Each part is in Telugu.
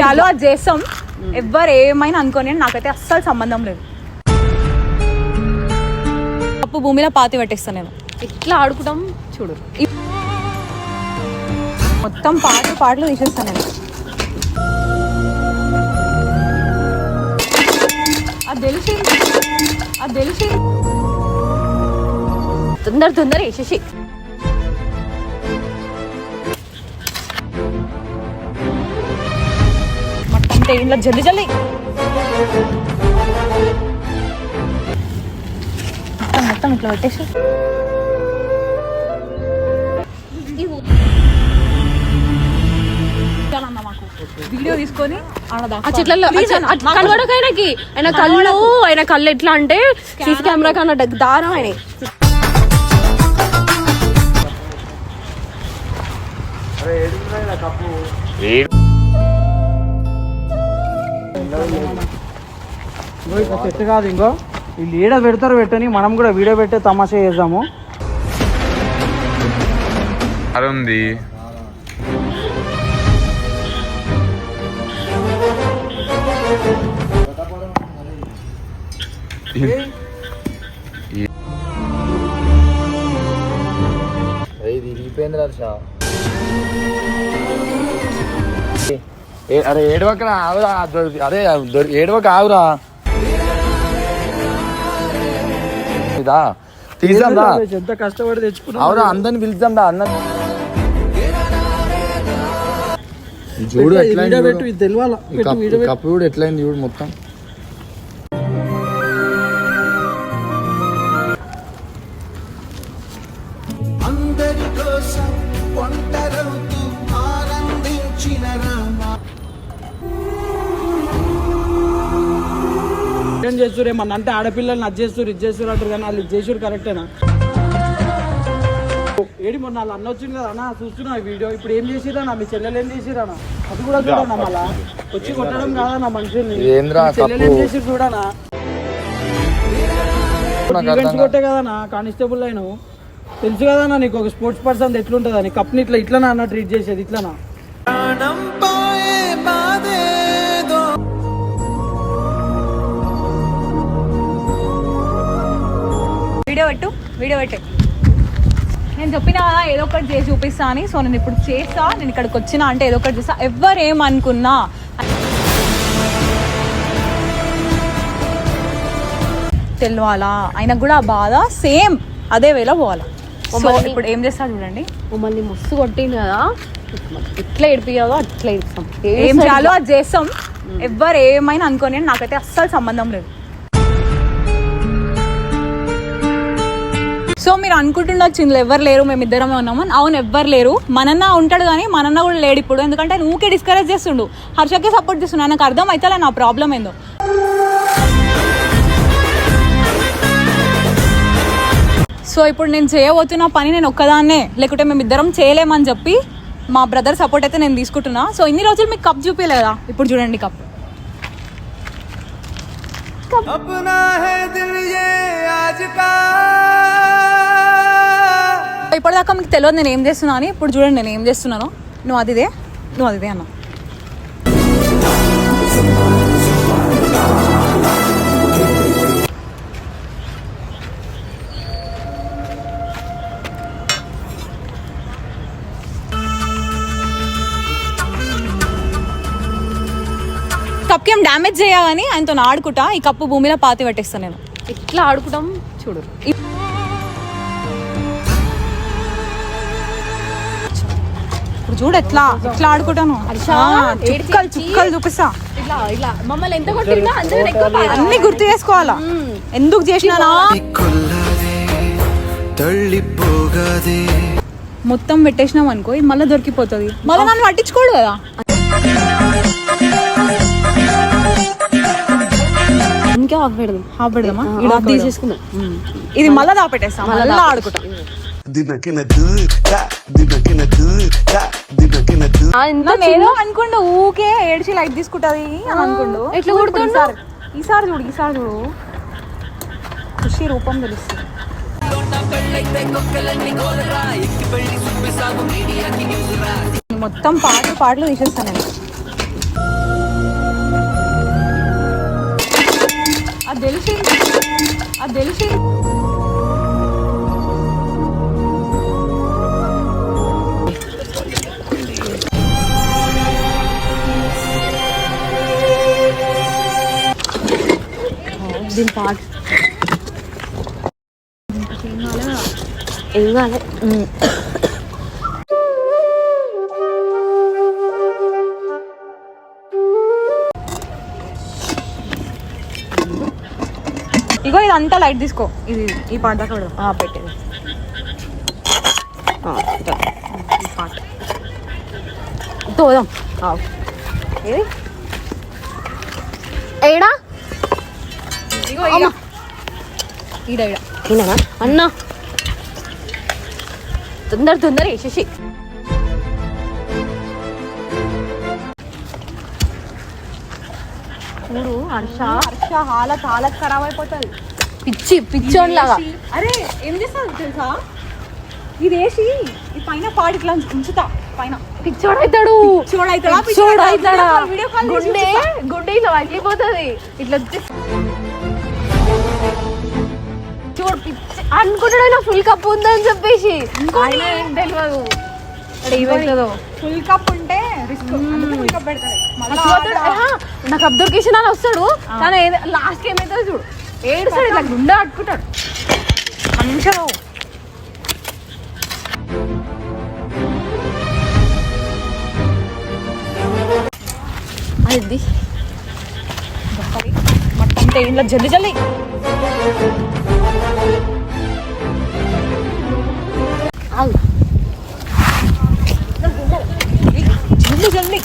చాలు అది చేస్తాం. ఎవ్వరు ఏమైనా అనుకోని నాకైతే అస్సలు సంబంధం లేదు. తప్పు భూమిలో పాతి పెట్టేస్తాను నేను. ఎట్లా ఆడుకుంటాం చూడు. మొత్తం పాటలు పాటలు తీసేస్తాను నేను. అది తెలిసి అది తెలిసి తొందర తొందర వేసేసి మొత్తం తేంట్లో జల్లి జల్లి. మొత్తం మొత్తం ఇట్లా పెట్టేసి. వీడియో తీసుకొని ఆ. చెట్లలో కనబడక ఆయనకి. ఆయన కళ్ళు ఆయన కళ్ళు ఎట్లా అంటే సీసీ కెమెరా కన్నా దారం ఆయన ఇక చెట్టు కాదు ఇంకో. వీళ్ళు ఈడ పెడతారు పెట్టని మనం కూడా వీడియో పెట్టే తమాషా చేద్దాము. ఉంది అరే ఏడవకరా ఆవురా అరే ఏడవక ఆవురా ఇదా రా. ఎంత కష్టపడి తెచ్చుకున్నాం అవురా అందరిని పిలుద్దాం రా అన్న చూడు ఎట్లా కప్పు కూడా ఎట్లయింది చూడు మొత్తం. ఏం చేస్తారు ఏమన్నా అంటే ఆడపిల్లల్ని అది చేస్తారు ఇది చేస్తారు అంటారు కానీ వాళ్ళు ఇది చేసారు కరెక్టేనా? ఏడి మొన్న వాళ్ళు అన్న వచ్చింది కదా అన్న చూస్తున్నా ఈ వీడియో. ఇప్పుడు ఏం చేసిరన్నా మీ చెల్లెలు ఏం చేసిరన్నా అది కూడా చూడన్నా మళ్ళా? వచ్చి కొట్టడం కాదన్నా మనుషుల్ని. చెల్లెలు ఏం కప్పు? చేసి చూడనా కాదు. కొట్టే కదన్నా కానిస్టేబుల్ అయిన తెలుసు కదన్నా నీకు ఒక స్పోర్ట్స్ పర్సన్ ఎట్లుంటుందని. కప్ని ఇట్లా ఇట్లనా అన్న ట్రీట్ చేసేది ఇట్లనా? వీడియో పెట్టు వీడియో పెట్టే. నేను చెప్పిన ఏదో ఒకటి చేసి చూపిస్తా అని. సో నేను ఇప్పుడు చేస్తా నేను ఇక్కడికి వచ్చినా అంటే ఏదో ఒకటి చేస్తా. ఎవ్వరు ఏమనుకున్నా తెలియాలా ఆయనకు కూడా బాధ సేమ్ అదే వేలో పోవాలా. సో ఇప్పుడు ఏం చేస్తా చూడండి. మమ్మల్ని మస్తు కొట్టింది కదా. ఎట్లా ఏడిపియాలో అట్లా ఏడిపిస్తాం. ఏం చేయాలో అది చేస్తాం. ఎవ్వరు ఏమైనా అనుకోని నాకైతే అస్సలు సంబంధం లేదు. సో మీరు అనుకుంటుండొచ్చు ఇందులో ఎవరు లేరు మేము ఇద్దరమే ఉన్నాము అని. అవును ఎవ్వరు లేరు. మనన్న ఉంటాడు కానీ మనన్న కూడా లేడు ఇప్పుడు. ఎందుకంటే నువ్వుకే డిస్కరేజ్ చేస్తుండు. హర్షకే సపోర్ట్ చేస్తున్నాను నాకు అర్థం అయితే నా ప్రాబ్లం ఏందో. సో ఇప్పుడు నేను చేయబోతున్న పని నేను ఒక్కదాన్నే. లేకుంటే మేము ఇద్దరం చేయలేమని చెప్పి మా బ్రదర్ సపోర్ట్ అయితే నేను తీసుకుంటున్నా. సో ఇన్ని రోజులు మీకు కప్ చూపించలేదా ఇప్పుడు చూడండి కప్ ఇప్పటిదాకా మీకు తెలియదు నేను ఏం చేస్తున్నా అని ఇప్పుడు చూడండి నేను ఏం చేస్తున్నాను. నువ్వు అదిదే నువ్వు అదిదే అన్న. ఏం డ్యామేజ్ చేయాలని ఆయనతో ఆడుకుంటా. ఈ కప్పు భూమిలో పాతి పెట్టేస్తాను నేను. ఎట్లా ఆడుకుంటాం చూడు. ఇప్పుడు చూడు ఎట్లా ఎట్లా ఆడుకుంటాను. చుక్కలు. చుక్కలు చూపిస్తా. ఇట్లా ఇట్లా. అన్ని గుర్తు చేసుకోవాలా? ఎందుకు తళ్ళిపోగాదే మొత్తం పెట్టేసినాం అనుకో ఇది మళ్ళీ దొరికిపోతుంది. మళ్ళీ నన్ను పట్టించుకోడు కదా. ఆఫ్ పెడదాం. హాఫ్ పెడదామా? ఆఫ్. తీసేసుకుందాం ఇది మళ్ళీ దాపెట్టేస్తాం. మళ్ళీ ఆడుకుంటాం. అనుకుండు. ఊకే ఏడ్చి లైట్ తీసుకుంటది అని అనుకుండు. ఎట్లా కొడుతుండు? ఈసారి ఈసారి చూడు ఈసారి చూడు. ఖుషి రూపం తెలుస్తుంది మొత్తం పాటలు పాటలు తీసేస్తాను నేను. అది తెలిసింది అది తెలిసింది దీని పాట ఏం కాలే ఇది అంతా లైట్ తీసుకో. ఇది ఈ పాట దాకా పెడదాం. ఆ, పెట్టేది. ఈ పాట తోదాం. ఏది? ఏడా? ఇగో. ఈడ ఈడ. ఈయననా అన్నా. తొందర తొందర వేసేసి చూడు హర్ష హర్ష హాలత్ హాలత్ ఖరాబ్ అయిపోతుంది. పిచ్చి పిచ్చోన్ లాగా అరే ఏం చేస్తావు తెలుసా? ఇది వేసి ఈ పైన పాడి ఇట్లా ఉంచుతా. పైన. పిచ్చోడైతాడు. చూడైతాడా పిచ్చోడైతాడా? గుండె గుండె ఇట్లా పగిలిపోతుంది. ఇట్లా చూడు పిచ్చి అనుకుంటాడు ఫుల్ కప్ ఉందని చెప్పేసి. తెలియదు ఫుల్ కప్ ఉంటే రిస్క్ ఫుల్ నాకు అబ్దుల్ కిషన్ అని వస్తాడు. కానీ లాస్ట్ ఏమైతుంది చూడు. ఏడు సార్ ఇలా గుండె అట్టుకుంటాడు మంచిగా అది మొత్తం ఇంట్లో జల్లి జల్లి. జల్లి జల్లి.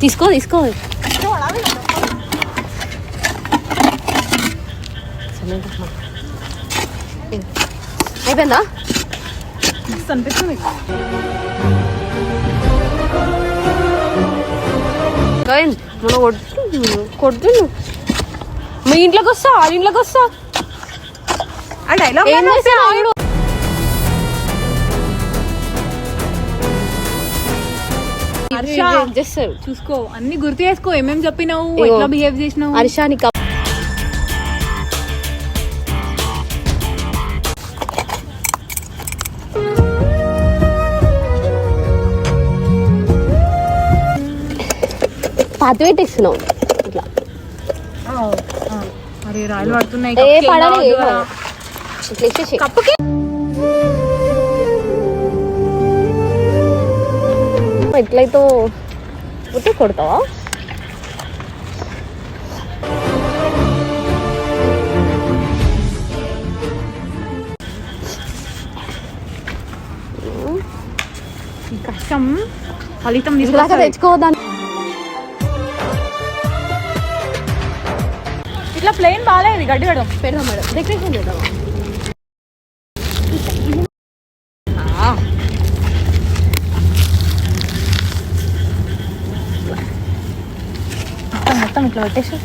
తీసుకో తీసుకో. అయిపోయిందా? మన కొట్టు కొడుతును మీ ఇంట్లోకి వస్తా వాళ్ళ ఇంట్లోకి వస్తా ఆ చేస్తారు చూసుకో అన్ని గుర్తు చేసుకో ఏమేం చెప్పినావు. ఎట్లా బిహేవ్ చేసినావు. హర్షాని పాత పెట్టేస్తున్నావు ఇట్లా. అరే రాయలు పడుతున్నాయి ఏ పడాలి. ఇట్లా కప్పుకి ఎట్లయితే ఉట్టి కొడతావా? కష్టం. ఫలితం ఇలాగా ఇట్లా ప్లేన్ బాగాలేదు గడ్డి పెడదాం పెడదాం మేడం. డెకరేషన్ చేద్దాం మొత్తం ఇట్లా పెట్టేసి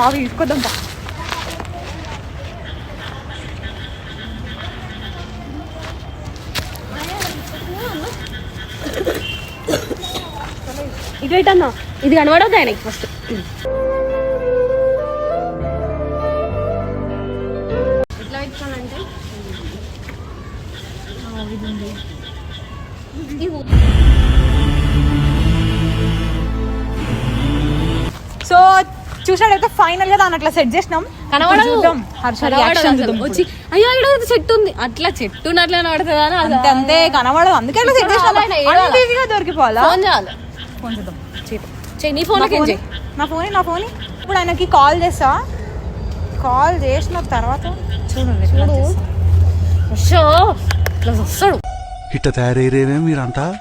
ఆవి తీసుకోద్దాం పా. ఇటు ఇటు అన్న ఇది కనబడద్దు ఆయనకి ఫస్ట్ ఫైనల్గా దాన్ని అట్లా సెట్ చేసినాం. కనబడదు. చూద్దాం. హర్ష కనబడదు అసలు. వచ్చి అయ్యో ఇక్కడ చెట్టు ఉంది. అట్లా చెట్టు ఉన్నట్లు కనబడుతుందా అని అది- అంతే అంతే కనబడదు. అందుకే అట్లా సెట్ చేసినాం. రావాలి, ఏడాలి. అంత ఈజీగా దొరికిపోవాలా? ఫోన్ చేయాలి. ఫోన్ చూద్దాం. చేయి. చెయ్యి నీ నా ఫోన్కి ఫోన్ చెయ్యి నా ఫోన్ నా ఫోన్. ఇప్పుడు ఆయనకి కాల్ చేస్తా. కాల్ చేసిన తర్వాత చూడండి ఎట్లా చూడు. చేస్తా. షో ఇట్లా వస్తాడు. ఇట్ట తయారయ్యేమే మీరంతా?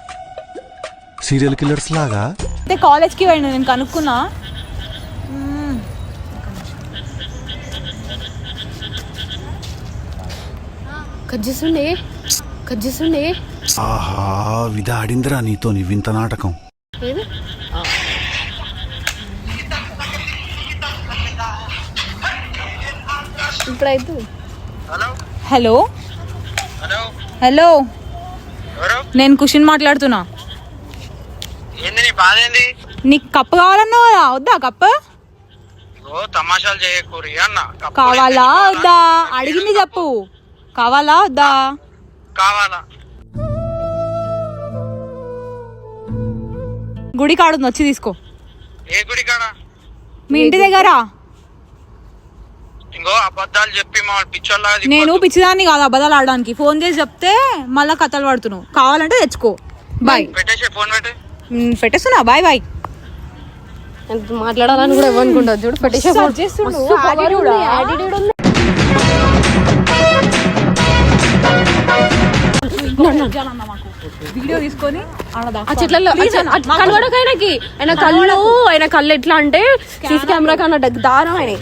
సీరియల్ కిల్లర్స్ లాగా? అయితే కాలేజ్కి వెళ్ళిన నేను కనుక్కున్నా. కట్ చేస్తుండే కట్ చేస్తుండే ఆహా విధ ఆడిందిరా నీతో నీ వింత నాటకం. ఇప్పుడైతే. హలో. హలో. ఎవరు? నేను కుషిన్ మాట్లాడుతున్నా. ఏంది నీ బాధ ఏంది? నీకు కప్పు కావాలన్నావు కదా వద్దా కప్పు? తమాషాలు చేయకూరి అన్న. కావాలా వద్దా? అడిగింది చెప్పు. కావాలా వద్దా? కావాలా. గుడి కాడుంది వచ్చి తీసుకో. ఏ గుడి కాడ? మీ ఇంటి దగ్గర? ఇంకో అబద్ధాలు చెప్పి మా పిచ్చోళ్ళగా నేను. పిచ్చిదాన్ని కాదు అబద్ధాలు ఆడడానికి. ఫోన్ చేసి చెప్తే మళ్ళీ కథలు పడుతున్నావు. కావాలంటే తెచ్చుకో. బాయ్ పెట్టేసి ఫోన్ పెట్టి మ్, పెట్టేస్తున్నా బాయ్ బాయ్ మాట్లాడాలని కూడా ఇవ్వనుకుంటుంది చూడు పెట్టేసే మస్తు చేస్తుండు, వీడియో తీసుకొని ఆ. చెట్లలో ఆయనకి. ఆయన కళ్ళు ఆయన కళ్ళు ఎట్లా అంటే సీసీ కెమెరా కన్నా దారం ఆయన.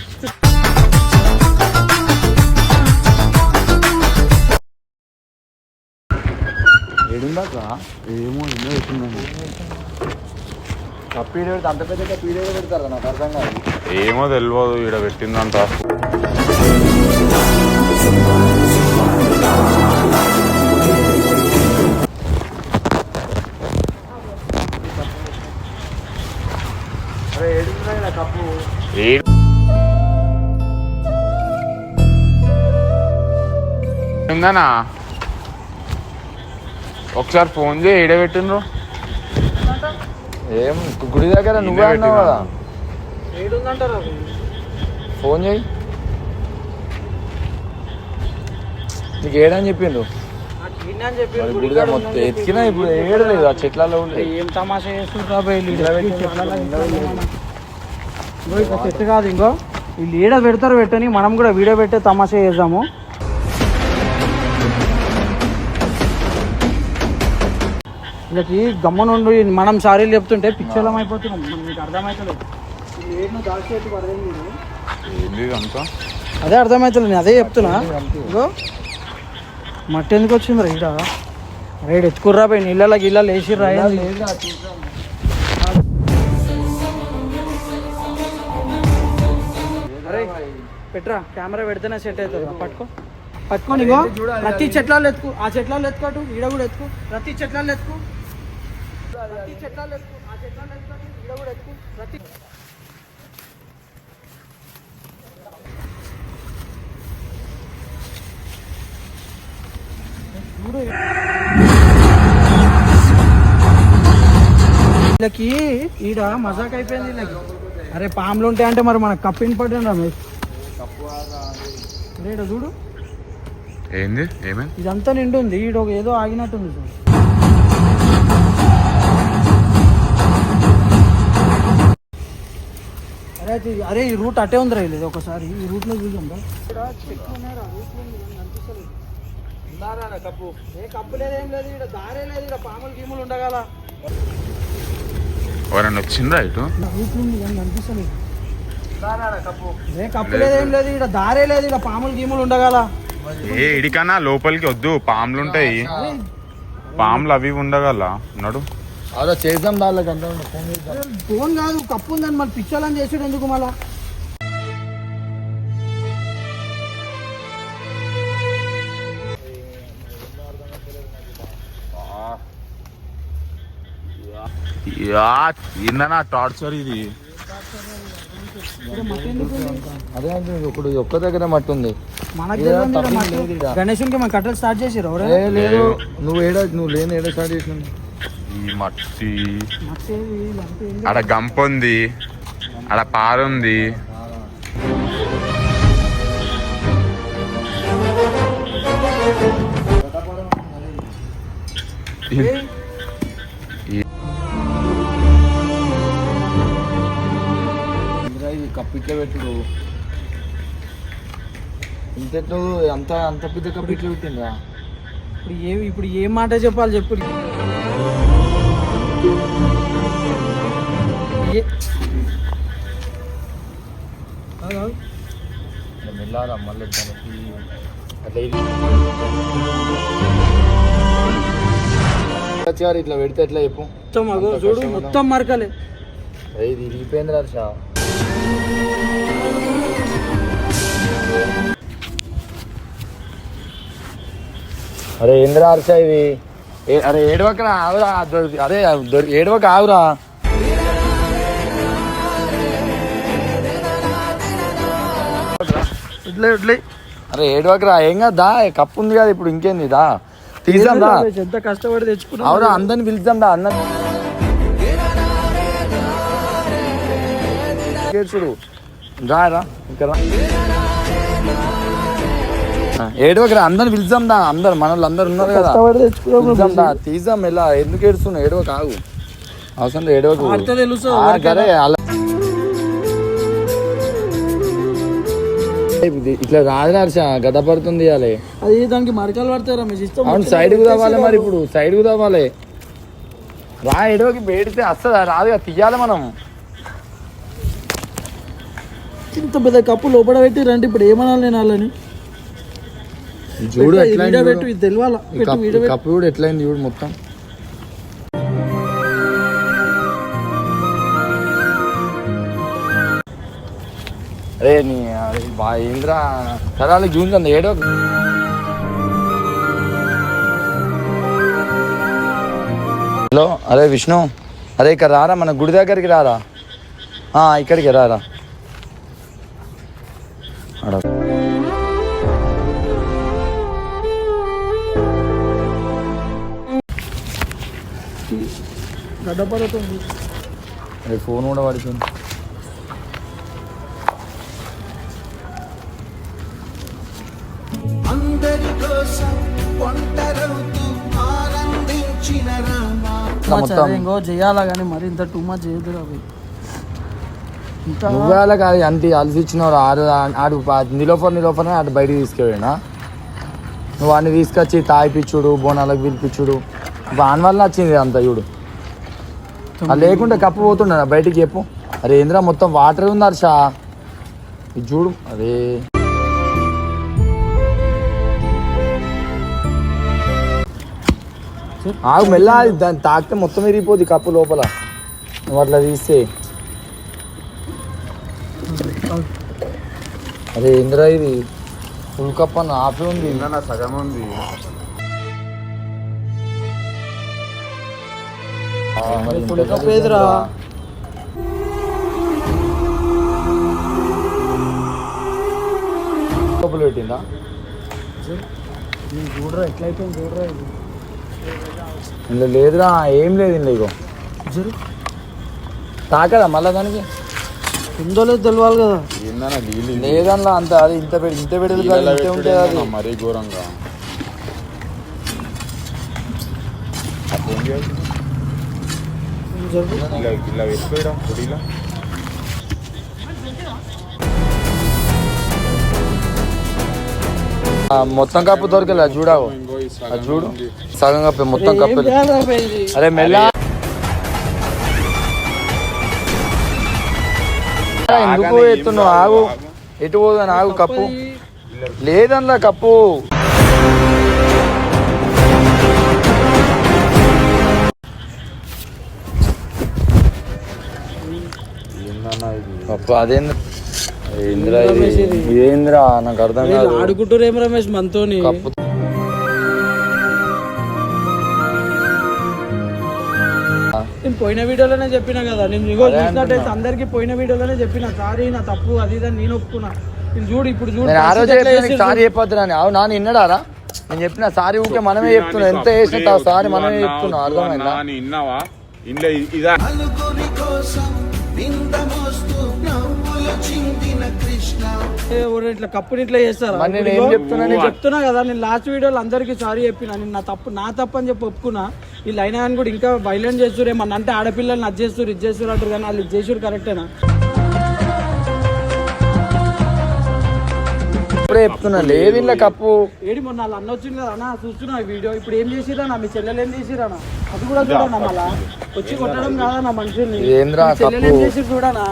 ఏడుందాక ఏమో ఎన్నో ఎట్టుందని కప్పీడే పెడితే అంత పెద్ద కప్పీడే పెడతారు నాకు అర్థం కాదు. ఏమో తెలియదు ఈడ పెట్టిందంట. ఏడుందా కప్పు. ఏ- ఉందనా ఒకసారి ఫోన్ చేయి ఈడ పెట్టిండ్రు. ఏం గుడి దగ్గర నువ్వే అన్నావు కదా. ఫోన్ చేయి. నీకు ఏడని చెప్పిండు మొత్తం ఎత్తికినా ఇప్పుడు ఏడలేదు ఆ చెట్లలో ఉండే. ఏం తమాషా బై వీళ్ళు ఈడ పెట్టి చెట్లలో ఇంకో ఇట్లా చెట్టు కాదు ఇంకో. వీళ్ళు ఈడ పెడతారు పెట్టని మనం కూడా వీడియో పెట్టే తమాషా చేద్దాము. వీళ్ళకి గమ్మనుండి మనం సారీలు చెప్తుంటే పిచ్చోళం అయిపోతున్నాం. మీకు అర్థమవుతలేదు ఏడును అదే అర్థమవుతలేదు నేను అదే చెప్తున్నా. ఇగో మట్టి ఎందుకు వచ్చింది రా ఈడ రైడ్ ఎత్తుకుర్రా పోయి నీళ్ళలో గిళ్ళలో వేసి పెట్రా కెమెరా పెడితేనే సెట్ అవుతుంది పట్టుకో. పట్టుకోని ఇగో ప్రతి చెట్లలో ఎత్తుకు. ఆ చెట్లలో ఎత్తుకోటు ఈడ కూడా ఎత్తుకు. ప్రతి చెట్లలో ఎత్తుకు. ప్రతి చెట్లలో ఎత్తుకు. ఆ చెట్లలో ఎత్తుకోటు ఈడ కూడా ఎత్తుకు. ప్రతి వీళ్ళకి ఈడ మజాక్ అయిపోయింది వీళ్ళకి. అరే పాములు ఉంటాయి అంటే మరి మనకు కప్పు ఇంపార్టెంట్ రమేష్? ఈడ చూడు. ఏంది? ఏమైంది? ఇదంతా నిండు ఉంది ఈడ ఒక ఏదో ఆగినట్టుంది చూడు. అరే అరే ఈ రూట్ అటే ఉందిరా ఇది ఒకసారి ఈ రూట్లో చూసాం కప్పు ఏ కప్పు లేదు ఏం లేదు ఇక్కడ దారే లేదు ఇక్కడ పాములు గీములు ఉండగల ఎవరన్నా వచ్చిందా ఇటు? రూట్ ఉంది కానీ కనిపిస్తలేదు. ఏ కప్పు లేదు ఏం లేదు ఇక్కడ దారే లేదు ఇక్కడ పాములు గీములు ఉండగల. ఏ ఇడికన్నా లోపలికి వద్దు పాములు ఉంటాయి. పాములు అవి ఉండగల నడు. అదో చేద్దాం దానికి అంతా ఫోన్ కాదు కప్పు ఉందని మరి పిచ్చోళ్ళని చేసాడు ఎందుకు మళ్ళా? యా ఏందన్నా టార్చర్ ఇది? అదే ఇప్పుడు ఒక్క దగ్గర మట్టి ఉంది. గణేశునికి మనం కట్టలు స్టార్ట్ చేసిరు లేదు. నువ్వు ఏడ నువ్వు లేని ఏడ స్టార్ట్ చేసినావు? ఈ మట్టి. ఆడ గంప ఉంది. ఆడ పారుంది ఇందిరా కప్పిట్లో పెట్టుడు. ఇంత నువ్వు అంత అంత పెద్ద కప్పిట్లో పెట్టిందా ఇప్పుడు ఏ ఇప్పుడు ఏం మాట చెప్పాలి చెప్పు. ఇట్లా మెల్లారా మళ్ళీ దానికి అట్లా ఇది? వచ్చారు ఇట్లా పెడితే ఎట్లా చెప్పు? మొత్తం చూడు మొత్తం మరకలే. ఇది ఇరిగిపోయింది హర్ష. అరే ఏంద్రా హర్ష ఇది? ఏ- అరే ఏడవకరా ఆవురా అరే ఏడవక ఆవురా ఇట్లే ఇట్లే అరే ఏడవకరా ఏం కదా కప్పు ఉంది కదా ఇప్పుడు ఇంకేంది దా. తీసాం దా. ఎంత కష్టపడి తెచ్చుకున్నావు? అవురా అందరిని పిలుద్దాం దా అన్న చూడు రా రా ఇంకా రా. ఆ, ఏడవకరా అందరిని పిలుద్దాం దా. అందరు మన వాళ్ళు అందరు ఉన్నారు కదా దా. తీద్దాం ఎలా? ఎందుకు ఏడుస్తున్నావు? ఏడవక ఆగు. అవసరం ఏడవకు తెలుసు సరే అలా. ఇట్లా రాదు హర్ష. గద పడుతుంది అది దానికి మరకలు పడతాయి రమేష్. ఇష్టం అవును సైడ్కు తవ్వాలి మరి ఇప్పుడు. సైడ్కు తవ్వాలి. రా ఎడవకి పేడితే వస్తుందా రాదుగా తీయాలి మనం. ఇంత పెద్ద కప్పు లోపల పెట్టి రండి ఇప్పుడు ఏమనాలి నేను వాళ్ళని? చూడు? ఎట్లా పెట్టు ఇది కప్పు కూడా ఎట్లయింది చూడు మొత్తం? అరే నీ బా ఏంద్రా? సరే చూంది ఏడో హలో అరే విష్ణు అరే ఇక్కడ రారా మన గుడి దగ్గరికి రారా? ఆ, ఇక్కడికి రారా? గడ్డపడుతుంది అరే ఫోన్ కూడా ఇంకో చేయాలా కానీ మరి ఇంత టూ మచ్ చేయదు అవి ఇంత నువ్వేళ కాదు అంత అలసిచ్చినావు ఆడు ఆడు నిలోఫర్ నిలోఫర్ అటు బయటికి తీసుకెళ్ళినా. నువ్వు వాడిని తీసుకొచ్చి తాయిపిచ్చుడు బోనాలకు పిలిపించుడు వాని వల్ల వచ్చింది అంత చూడు. అది లేకుంటే కప్పు పోతుండే బయటికి చెప్పు. అరే ఏంద్రా మొత్తం వాటర్ ఉంది హర్ష. ఇది చూడు. అరే. ఆగు మెల్ల దాన్ని తాకితే మొత్తం విరిగిపోద్ది కప్పు లోపల. నువ్వు అట్లా తీస్తే. అరే ఇంద్రా ఇది? ఫుల్ కప్ అన్న హాఫ్ ఉంది. సగం ఉంది. ఏదిరా కప్పులు పెట్టిందా? చూడరా ఎట్లయిపోయింది చూడరా ఇది? ఇందులో లేదురా ఏం లేదు ఇందులో ఇగో. జరు. తాకదా మళ్ళా దానికి? ఉందో లేదు తెలవాలి కదా. ఏందన్నా నీళ్ళు లేదన్నా అంత అది ఇంత పెడి ఇంత అది మరీ ఘోరంగా అట్లేం చేయాలి? జరుగు ఇలా ఇలా వేసుకోవడం పొడిలా? ఆ, మొత్తం కప్పు దొరకలే చూడావు? చూడు. సగం కప్పే మొత్తం కప్పే? అరే మెల్ల. ఎందుకు ఎత్తున్నావు? ఆగు. ఎటు పోదని ఆగు కప్పు లేదన్లా కప్పు అదేంద్ర ఏంద్రా ఇది నాకు అర్థం కాదు. ఆడుకుంటారు ఏం రమేష్ మనతోని. నేను పోయిన వీడియోలోనే చెప్పినా కదా నేను ఇగో చూసినట్టయితే అందరికి పోయిన వీడియోలోనే చెప్పిన సారీ నా తప్పు అది ఇది అని నేను ఒప్పుకున్నా. నేను చూడు ఇప్పుడు చూడు ఆ రోజు చెప్పిన సారీ చెప్పొద్దు అని. అవు నాన్న విన్నాడారా నేను చెప్పిన సారీ ఊకే మనమే చెప్తున్నా. ఎంత వేసిన సారీ మనమే చెప్తున్నా. అర్థమైందా? అని విన్నావా? ఇంట్లో ఇదా ఇట్లా కప్పుని ఇట్లా చేస్తారా? నేను చెప్తున్నా నేను చెప్తున్నా కదా నేను లాస్ట్ వీడియోలో అందరికి సారీ చెప్పిన నేను నా తప్పు నా తప్పు అని చెప్పి ఒప్పుకున్నా. వీళ్ళు అయినా అని కూడా ఇంకా వైలెంట్ చేస్తారు ఏమన్నా అంటే ఆడపిల్లల్ని అది చేస్తారు ఇది చేస్తారు అంటారు కానీ వాళ్ళు ఇది చేసారు కరెక్టేనా ఇప్పుడే చెప్తున్నా లేదు ఇలా కప్పు. ఏడి మొన్న వాళ్ళు అన్న వచ్చింది కదా అన్న చూస్తున్నా వీడియో ఇప్పుడు ఏం చేసిరా మీ చెల్లెలు ఏం చేసిరా అది కూడా చూడన్నా మళ్ళా. వచ్చి కొట్టడం కాదా నా మనుషుల్ని చెల్లెలు ఏం కప్పు? చేసి చూడనా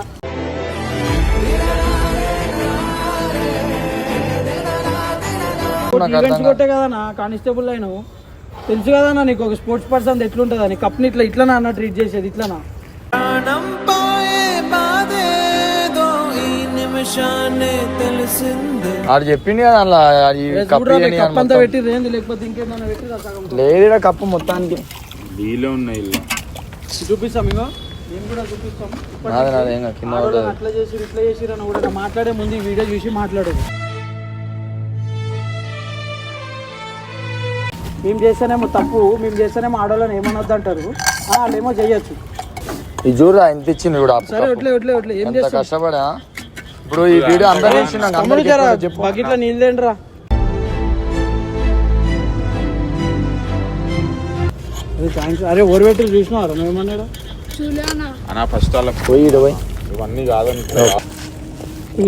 ఈవెంట్స్ కొట్టే కదా నా కానిస్టేబుల్ అయిన. తెలుసు కదా నా నీకు ఒక స్పోర్ట్స్ పర్సన్ ఎట్లుంటుందా నీ కప్ని ఇట్లా ఇట్లా అన్న ట్రీట్ చేసేది? ఇట్లా ఆడు చెప్పింది కదా అలా కప్పు అంతా లేకపోతే సగం? లేదు కప్పు మొత్తానికి. వీలే ఉన్నాయి ఇల్లు చూపిస్తాం ఇగో. మేము కూడా చూపిస్తాం. అట్లా చేసి ఇట్లా కూడా మాట్లాడే ముందు ఈ వీడియో చూసి మాట్లాడదు మేము చేస్తేనేమో తప్పు మేము చేస్తేనేమో ఆడోళ్ళని ఏమనొద్దు అంటారు వాళ్ళేమో చేయొచ్చు. ఈ చూడరా ఎంత ఇచ్చింది కూడా సరే కప్పు. వట్లే వట్లే వట్లే ఏం ఎంత చేస్తాం కష్టపడా? ఇప్పుడు ఈ వీడియో అందరూ చూసినాక తమ్ముడు అందరికీ జర బకెట్లో అరే థ్యాంక్స్ అరే ఓరి పెట్టి చూసినావారా? మేమన్నాడు అన్న ఫస్ట్ వాళ్ళకి పోయి ఈడ పోయి. ఇవన్నీ కాదని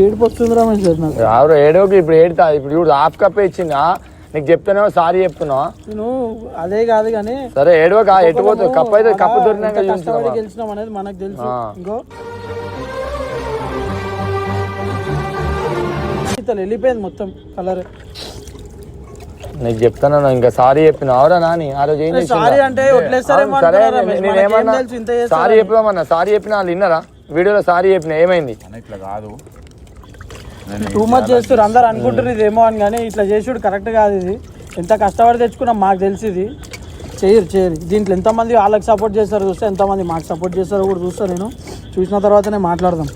ఏడుపు వస్తుందిరా నాకు. ఏడోకి ఇప్పుడు ఏడుతా ఇప్పుడు చూడు హాఫ్ కప్పే ఇచ్చింది? నీకు చెప్తానేమో సారీ చెప్తున్నావా నేను అదే కాదు కానీ సరే ఏడవక ఎటు పోతుంది కప్పు అయితే కప్పు దొరికినాక గెలిచినాం అనేది మనకు తెలుసు. ఇంకో. ఇతను వెళ్ళిపోయింది మొత్తం కలర్. నీకు చెప్తాను? ఇంకా సారీ చెప్పిన? అవరా నాని ఆ రోజు ఏం? సారీ అంటే? నేనేమన్నా? సారీ చెప్పుదామన్నా సారీ చెప్పిన వాళ్ళు విన్నారా? వీడియోలో సారీ చెప్పిన ఏమైంది? ఇట్లా కాదు. టూ మచ్ చేస్తారు అందరు అనుకుంటారు ఇది ఏమో అని కానీ ఇట్లా చేసుడు కరెక్ట్ కాదు ఇది. ఎంత కష్టపడి తెచ్చుకున్నాం మాకు తెలిసి ఇది. చేయరు చేయరు. దీంట్లో ఎంతమంది వాళ్ళకి సపోర్ట్ చేస్తారు చూస్తే ఎంతమంది మాకు సపోర్ట్ చేస్తారో కూడా చూస్తా నేను. చూసిన తర్వాతనే మాట్లాడదాం.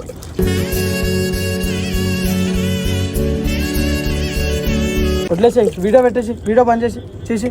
వదిలేసి వీడియో పెట్టేసి వీడియో బంద్ చేసి చేసి